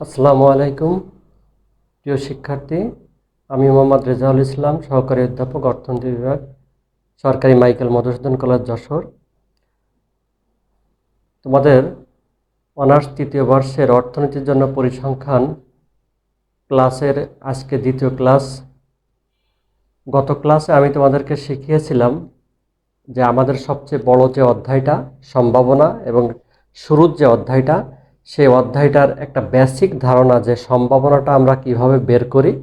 আসসালামু আলাইকুম। প্রিয় শিক্ষার্থী, আমি মোহাম্মদ রেজাউল ইসলাম, সহকারী অধ্যাপক, অর্থনীতি বিভাগ, সরকারি মাইকেল মধুসূদন কলেজ যশোর। তোমাদের অনার্স তৃতীয় বর্ষের অর্থনীতির জন্য পরিসংখ্যান ক্লাসের আজকে দ্বিতীয় ক্লাস। গত ক্লাসে আমি তোমাদেরকে শিখিয়েছিলাম যে আমাদের সবচেয়ে বড় যে অধ্যায়টা, সম্ভাবনা এবং শুরুর যে অধ্যায়টা সেই অধ্যায়টার একটা বেসিক ধারণা যে সম্ভাবনাটা আমরা কীভাবে বের করি,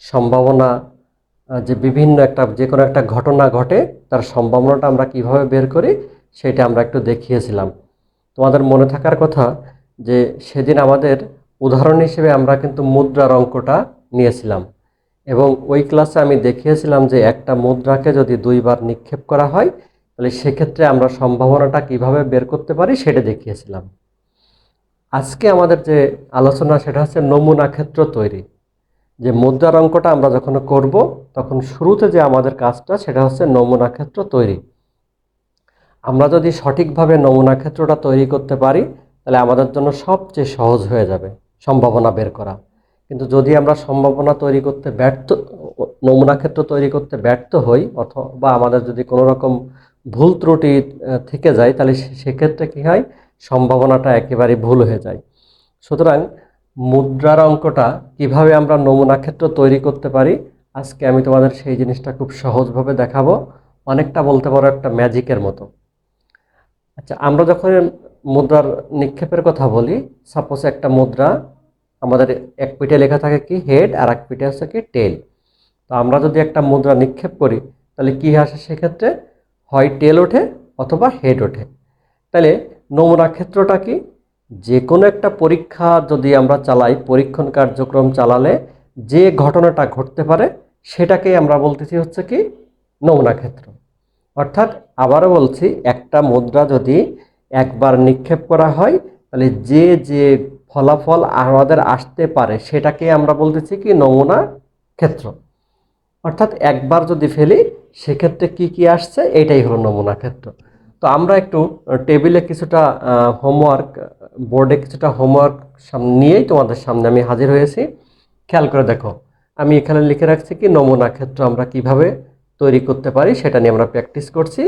সম্ভাবনা যে বিভিন্ন একটা, যে কোনো একটা ঘটনা ঘটে, তার সম্ভাবনাটা আমরা কীভাবে বের করি, সেটা আমরা একটু দেখিয়েছিলাম। তোমাদের মনে থাকার কথা যে সেদিন আমাদের উদাহরণ হিসেবে আমরা কিন্তু মুদ্রার অঙ্কটা নিয়েছিলাম। এবং ওই ক্লাসে আমি দেখিয়েছিলাম যে একটা মুদ্রাকে যদি দুইবার নিক্ষেপ করা হয়, তাহলে সেক্ষেত্রে আমরা সম্ভাবনাটা কীভাবে বের করতে পারি, সেটা দেখিয়েছিলাম। আজকে আমাদের যে আলোচনা, সেটা হচ্ছে নমুনা ক্ষেত্র তৈরি। যে মুদ্রার অঙ্কটা আমরা যখন করব, তখন শুরুতে যে আমাদের কাজটা, সেটা হচ্ছে নমুনা ক্ষেত্র তৈরি। আমরা যদি সঠিকভাবে নমুনা ক্ষেত্রটা তৈরি করতে পারি, তাহলে আমাদের জন্য সবচেয়ে সহজ হয়ে যাবে সম্ভাবনা বের করা। কিন্তু যদি আমরা সম্ভাবনা তৈরি করতে ব্যর্থ, নমুনা ক্ষেত্র তৈরি করতে ব্যর্থ হই, অথবা আমাদের যদি কোনো রকম ভুল ত্রুটি থেকে যায়, তাহলে সেক্ষেত্রে কী হয়? সম্ভাবনাটা একেবারে ভুল হয়ে যায়। সুতরাং মুদ্রার অঙ্কটা কীভাবে আমরা নমুনা ক্ষেত্র তৈরি করতে পারি, আজকে আমি তোমাদের সেই জিনিসটা খুব সহজভাবে দেখাবো। অনেকটা বলতে পারো একটা ম্যাজিকের মতো। আচ্ছা আমরা যখন মুদ্রার নিক্ষেপের কথা বলি সাপোজ একটা মুদ্রা আমাদের এক পিঠে লেখা থাকে কি হেড আর এক পিঠে আছে কি টেল তো আমরা যদি একটা মুদ্রা নিক্ষেপ করি, তাহলে কী আসে সেক্ষেত্রে? হয় টেল ওঠে অথবা হেড ওঠে। তাহলে নমুনা ক্ষেত্রটা কি? যে কোনো একটা পরীক্ষা যদি আমরা চালাই, পরীক্ষণ কার্যক্রম চালালে যে ঘটনাটা ঘটতে পারে সেটাকেই আমরা বলতেছি হচ্ছে কি? নমুনা ক্ষেত্র। অর্থাৎ আবারও বলছি, একটা মুদ্রা যদি একবার নিক্ষেপ করা হয়, তাহলে যে যে ফলাফল আমাদের আসতে পারে সেটাকে আমরা বলতেছি কি? নমুনা ক্ষেত্র। অর্থাৎ একবার যদি ফেলি, সেক্ষেত্রে কি কি আসছে? এটাই হলো নমুনা ক্ষেত্র। তো আমরা একটু টেবিলে কিছুটা হোমওয়ার্ক বোর্ডে কিছুটা হোমওয়ার্ক নিয়েই তোমাদের সামনে আমি হাজির হয়েছি। খেয়াল করে দেখো, আমি এখানে লিখে রাখছি কি নমুনা ক্ষেত্র আমরা কীভাবে তৈরি করতে পারি সেটা নিয়ে আমরা প্র্যাকটিস করছি।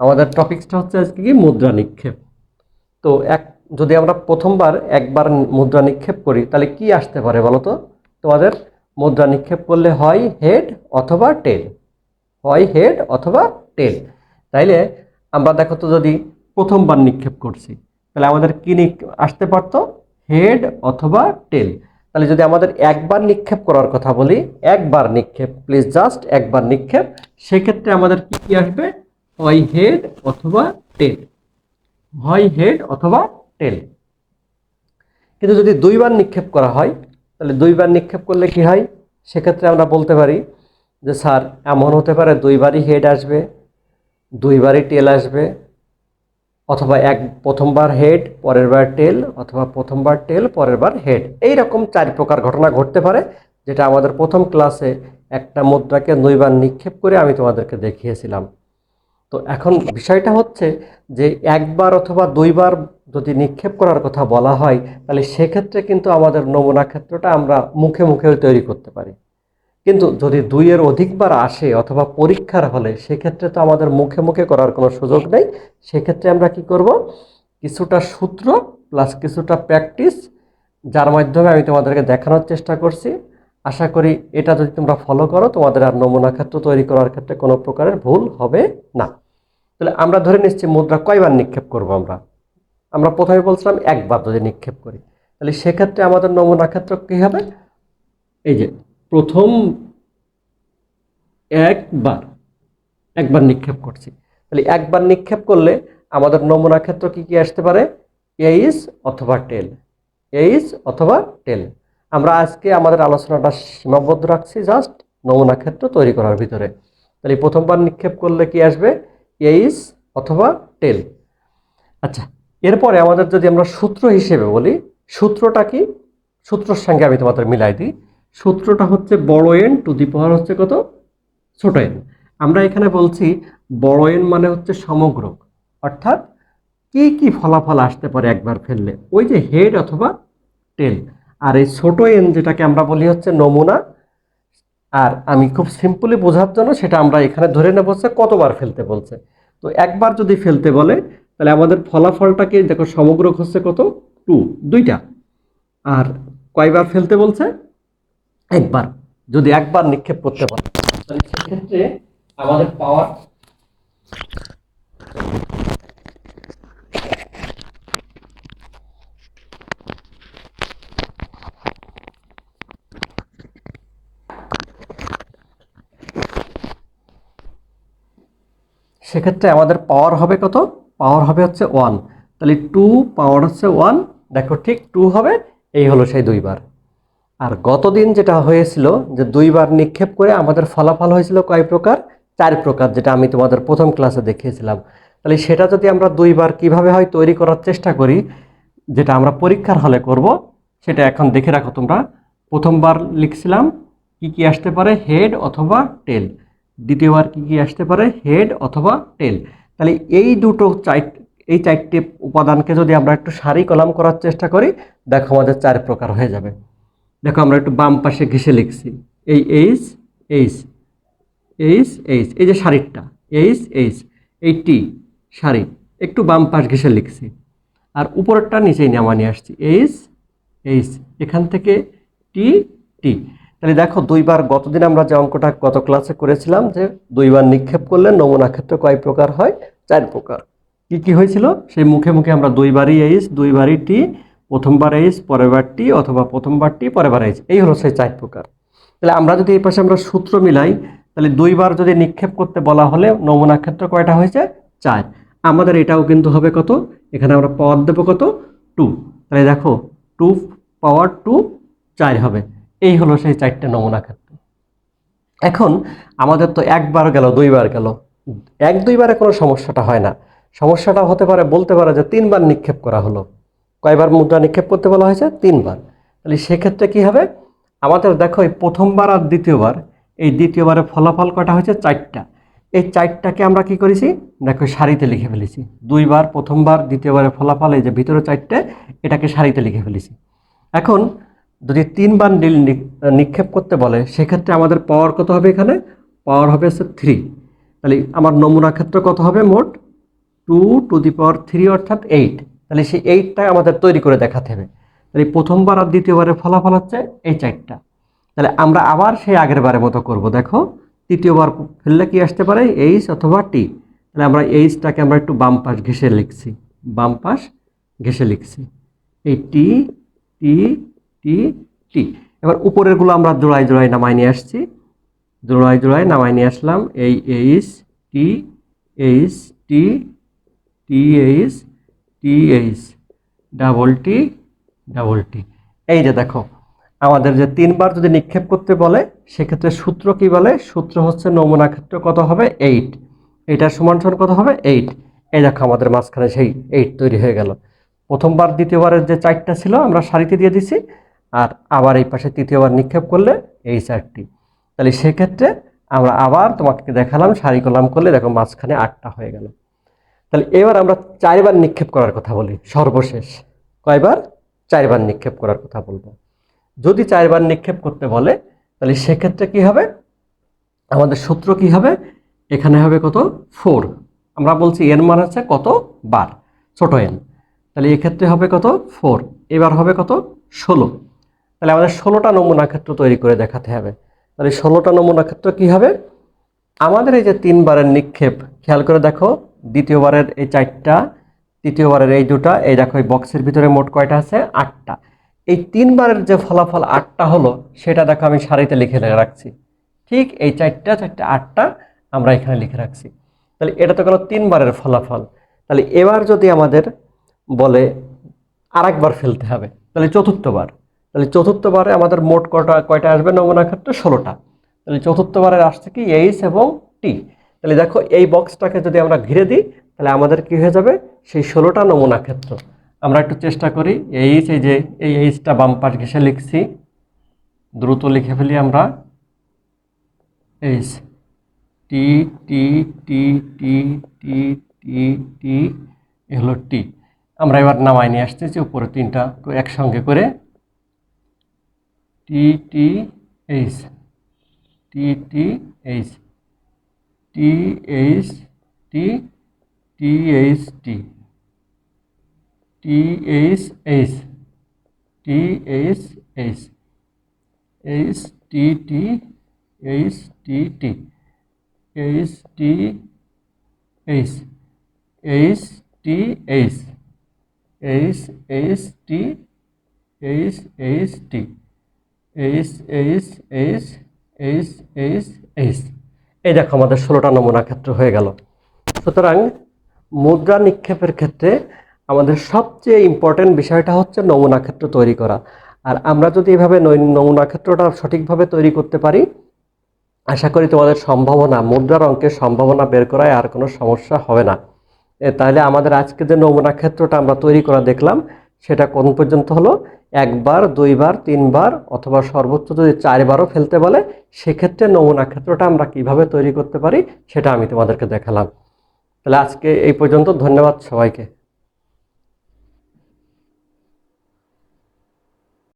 আমাদের টপিকসটা হচ্ছে আজকে কি মুদ্রা নিক্ষেপ। তো এক, যদি আমরা প্রথমবার একবার মুদ্রা নিক্ষেপ করি, তাহলে কি আসতে পারে বলো তো? তোমাদের মুদ্রা নিক্ষেপ করলে হয় হেড অথবা টেল হয় হেড অথবা টেল তাইলে আমরা দেখো তো যদি প্রথমবার নিক্ষেপ করছি, তাহলে আমাদের কি আসতে পারতো? হেড অথবা টেল। তাহলে যদি আমাদের একবার নিক্ষেপ করার কথা বলি, একবার নিক্ষেপ, প্লিজ জাস্ট একবার নিক্ষেপ, সেক্ষেত্রে আমাদের কি কি আসবে? হয় হেড অথবা টেল। হয় হেড অথবা টেল। কিন্তু যদি দুইবার নিক্ষেপ করা হয়, তাহলে দুইবার নিক্ষেপ করলে কি হয়? সেক্ষেত্রে আমরা বলতে পারি যে, স্যার, এমন হতে পারে দুইবারই হেড আসবে। দুইবারই টেল আসবে, অথবা এক প্রথমবার হেড পরের বার টেল অথবা প্রথমবার টেল পরের বার হেড এই রকম চার প্রকার ঘটনা ঘটতে পারে, যেটা আমাদের প্রথম ক্লাসে একটা মুদ্রাকে দুইবার নিক্ষেপ করে আমি তোমাদেরকে দেখিয়েছিলাম। তো এখন বিষয়টা হচ্ছে যে একবার অথবা দুইবার যদি নিক্ষেপ করার কথা বলা হয়, তাহলে সেক্ষেত্রে কিন্তু আমাদের নমুনা ক্ষেত্রটা আমরা মুখে মুখেও তৈরি করতে পারি। কিন্তু যদি দুইয়ের অধিকবার আসে অথবা পরীক্ষার হলে, সেক্ষেত্রে তো আমাদের মুখে মুখে করার কোনো সুযোগ নেই। সেক্ষেত্রে আমরা কি করব? কিছুটা সূত্র প্লাস কিছুটা প্র্যাকটিস যার মাধ্যমে আমি তোমাদেরকে দেখানোর চেষ্টা করছি। আশা করি এটা যদি তোমরা ফলো করো, তোমাদের আর নমুনা ক্ষেত্র তৈরি করার ক্ষেত্রে কোনো প্রকারের ভুল হবে না। তাহলে আমরা ধরে নিচ্ছি মুদ্রা কয়বার নিক্ষেপ করব আমরা? আমরা প্রথমে বলছিলাম একবার যদি নিক্ষেপ করি। তাহলে সেক্ষেত্রে আমাদের নমুনা ক্ষেত্র কী হবে? এই যে প্রথম একবার একবার নিক্ষেপ করছি। তাহলে একবার নিক্ষেপ করলে আমাদের নমুনা ক্ষেত্র কি কি আসতে পারে? এইস অথবা টেল। এইস অথবা টেল। আমরা আজকে আমাদের আলোচনাটা সীমাবদ্ধ রাখছি জাস্ট নমুনা ক্ষেত্র তৈরি করার ভিতরে। তাহলে প্রথমবার নিক্ষেপ করলে কি আসবে? এইস অথবা টেল। আচ্ছা এরপরে আমাদের যদি আমরা সূত্র হিসেবে বলি, সূত্রটা কি? সূত্রের সঙ্গে আমি তোমাদের মিলাই দিই। সূত্রটা হচ্ছে বড় এন টু দি পাওয়ার হচ্ছে কত? ছোট এন আমরা এখানে বলছি বড় এন মানে হচ্ছে সমগ্র। অর্থাৎ কি কি ফলাফল আসতে পারে একবার ফেললে? ওই যে হেড অথবা টেল আর এই ছোট এন যেটাকে আমরা বলি হচ্ছে নমুনা। আর আমি খুব সিম্পলি বোঝার জন্য সেটা আমরা এখানে ধরে নেব হচ্ছে কতবার ফেলতে বলছে। তো একবার যদি ফেলতে বলে, তাহলে আমাদের ফলাফলটাকে দেখো সমগ্র হচ্ছে কত? টু দুইটা। আর কয়বার ফেলতে বলছে? একবার, যদি একবার নিক্ষেপ করতে পারে। তাহলে সেক্ষেত্রে আমাদের পাওয়ার সেক্ষেত্রে আমাদের পাওয়ার হবে কত? পাওয়ার হবে হচ্ছে ওয়ান তাহলে টু পাওয়ার হচ্ছে ওয়ান দেখো ঠিক টু হবে, এই হলো সেই দুইবার। আর গতদিন যেটা হয়েছিল যে দুইবার নিক্ষেপ করে আমাদের ফলাফল হয়েছিল কয় প্রকার? চার প্রকার, যেটা আমি তোমাদের প্রথম ক্লাসে দেখিয়েছিলাম। তাহলে সেটা যদি আমরা দুইবার কীভাবে হয় তৈরি করার চেষ্টা করি, যেটা আমরা পরীক্ষার হলে করব, সেটা এখন দেখে রাখো তোমরা। প্রথমবার লিখছিলাম, কি কি আসতে পারে? হেড অথবা টেল। দ্বিতীয়বার কি কি আসতে পারে? হেড অথবা টেল। তাহলে এই দুটো চাই এই চারটি উপাদানকে যদি আমরা একটু সারি কলাম করার চেষ্টা করি, দেখো আমাদের চার প্রকার হয়ে যাবে। দেখো আমরা একটু বাম পাশে ঘেসে লিখছি। এই এইচ এইচ এইচ এইচ এই যে শাড়িটা এইচ এইচ এই টি শাড়ি, একটু বাম পাশ ঘেসে লিখছি। আর উপরেরটা নিচেই নামা নিয়ে আসছি। এইচ এইচ এখান থেকে টি টি তাহলে দেখো দুইবার গতদিন আমরা যে অঙ্কটা গত ক্লাসে করেছিলাম যে দুইবার নিক্ষেপ করলে নমুনা ক্ষেত্র কয় প্রকার হয়? চার প্রকার। কি কি হয়েছিল? সেই মুখে মুখে আমরা দুইবারই এইচ দুইবারই টি প্রথমবার এইচ, পরেরবার টি অথবা প্রথমবার টি, পরেরবার এইচ। এই হলো সেই চার প্রকার। তাহলে আমরা যদি এই পাশে আমরা সূত্র মিলাই, তাহলে দুইবার যদি নিক্ষেপ করতে বলা হলে নমুনা ক্ষেত্র কয়টা হয়েছে? চার। আমাদের এটাও কিন্তু হবে কত? এখানে আমরা পাওয়ার দেবো কত? টু। তাহলে দেখো, টু পাওয়ার টু চার হবে। এই হলো সেই চারটে নমুনা ক্ষেত্র। এখন আমাদের তো একবার গেল, দুইবার গেল। এক দুইবারে কোনো সমস্যাটা হয় না। সমস্যাটা হতে পারে, বলতে পারে যে তিনবার নিক্ষেপ করা হলো। কয়বার মুদ্রা নিক্ষেপ করতে বলা হয়েছে? তিনবার। তাহলে সেক্ষেত্রে কি হবে? আমাদের দেখো এই প্রথমবার আর দ্বিতীয়বার, এই দ্বিতীয়বারের ফলাফল কটা হয়েছে? চারটা। এই চারটাকে আমরা কি করেছি? দেখো সারিতে লিখে ফেলেছি। দুইবার, প্রথমবার, দ্বিতীয়বারের ফলাফল, এই যে ভিতরে চারটে, এটাকে সারিতে লিখে ফেলেছি। এখন যদি তিনবার নীল নিক্ষেপ করতে বলে, সেক্ষেত্রে আমাদের পাওয়ার কত হবে এখানে? পাওয়ার হবে হচ্ছে থ্রি তাহলে আমার নমুনা ক্ষেত্র কত হবে মোট? Two to the power three অর্থাৎ এইট তাহলে সেই এইটটা আমাদের তৈরি করে দেখাতে হবে। তাহলে প্রথমবার আর দ্বিতীয়বারের ফলাফল হচ্ছে এই চারটা। তাহলে আমরা আবার সেই আগের বারের মতো করব। দেখো, তৃতীয়বার ফেললে কি আসতে পারে? এইচ অথবা টি তাহলে আমরা এইচটাকে আমরা একটু বাম পাশ ঘেসে লিখছি। বাম পাশ ঘেসে লিখছি। এই টি টি টি টি এবার উপরেরগুলো আমরা জোড়ায় জোড়ায় নামাই নিয়ে আসছি। জোড়ায় জোড়ায় নামাই নিয়ে আসলাম। এই H T H T T H T H double T double T এই যে দেখো, আমাদের যে তিনবার যদি নিক্ষেপ করতে বলে, সেক্ষেত্রে সূত্র কি বলে? সূত্র হচ্ছে নমুনা ক্ষেত্র কত হবে? এইট এইটার সমান সমান কত হবে? এইট এই দেখো আমাদের মাঝখানে সেই এইট তৈরি হয়ে গেল। প্রথমবার দ্বিতীয়বারের যে চারটা ছিল, আমরা সারিতে দিয়ে দিছি, আর আবার এই পাশে তৃতীয়বার নিক্ষেপ করলে এই চারটি। তাহলে সেক্ষেত্রে আমরা আবার তোমাকে দেখালাম, সারি কলাম করলে দেখো মাঝখানে আটটা হয়ে গেল। তাহলে এবার আমরা চারবার নিক্ষেপ করার কথা বলি, সর্বশেষ। কয়বার? চারবার নিক্ষেপ করার কথা বলব। যদি চারবার নিক্ষেপ করতে বলে, তাহলে সেক্ষেত্রে কি হবে? আমাদের সূত্র কি হবে? এখানে হবে কত? ফোর। আমরা বলছি এন মান হচ্ছে কত? বার। ছোট এন। তাহলে এক্ষেত্রে হবে কত? ফোর। এবার হবে কত? ষোলো। তাহলে আমাদের ষোলোটা নমুনা ক্ষেত্র তৈরি করে দেখাতে হবে। তাহলে ষোলোটা নমুনা ক্ষেত্র কী হবে? আমাদের এই যে তিনবারের নিক্ষেপ, খেয়াল করে দেখো দ্বিতীয়বারের এই চারটা, তৃতীয়বারের এই দুটা, এই দেখো এই বক্সের ভিতরে মোট কয়টা আছে? আটটা। এই তিনবারের যে ফলাফল আটটা হলো, সেটা দেখো আমি সারিতে লিখে রাখছি। ঠিক এই চারটা চারটা, আটটা আমরা এখানে লিখে রাখছি। তাহলে এটা তো গেল তিনবারের ফলাফল। তাহলে এবার যদি আমাদের বলে আরেকবার ফেলতে হবে, তাহলে চতুর্থবার। তাহলে চতুর্থবারে আমাদের মোট কটা, কয়টা আসবে? নমুনা ক্ষেত্রে ষোলোটা। তাহলে চতুর্থবারের আসছে কি? এইচ এবং টি তাহলে দেখো, এই বক্সটাকে যদি আমরা ঘিরে দিই, তাহলে আমাদের কি হয়ে যাবে? সেই ষোলোটা নমুনা ক্ষেত্র। আমরা একটু চেষ্টা করি এইচ এই যে, এই এইচটা বাম পাশ ঘেসে লিখছি। দ্রুত লিখে ফেলি আমরা। এইচ, টি টি টি টি টি টি টি, এ হলো টি। আমরা এবার নামাই নিয়ে আসতেছি উপরে তিনটা একসঙ্গে করে। T T, H, T T, H. T H T T H T T H H T H H H T T H T T H T H H T H H H T H H T H H H H H H এই দেখো আমাদের ষোলোটা নমুনা ক্ষেত্র হয়ে গেল। সুতরাং মুদ্রা নিক্ষেপের ক্ষেত্রে আমাদের সবচেয়ে ইম্পর্টেন্ট বিষয়টা হচ্ছে নমুনা ক্ষেত্র তৈরি করা। আর আমরা যদি এভাবে নমুনা ক্ষেত্রটা সঠিকভাবে তৈরি করতে পারি, আশা করি তোমাদের সম্ভাবনা, মুদ্রার অঙ্কের সম্ভাবনা বের করায় আর কোনো সমস্যা হবে না। তাহলে আমাদের আজকে যে নমুনা ক্ষেত্রটা আমরা তৈরি করা দেখলাম, সেটা কোন পর্যন্ত হলো? একবার, দুইবার, তিনবার, অথবা সর্বোচ্চ যদি চারবারও ফেলতে বলে সেক্ষেত্রে নমুনা ক্ষেত্রটা আমরা কীভাবে তৈরি করতে পারি সেটা আমি তোমাদেরকে দেখালাম। তাহলে আজকে এই পর্যন্ত, ধন্যবাদ সবাইকে।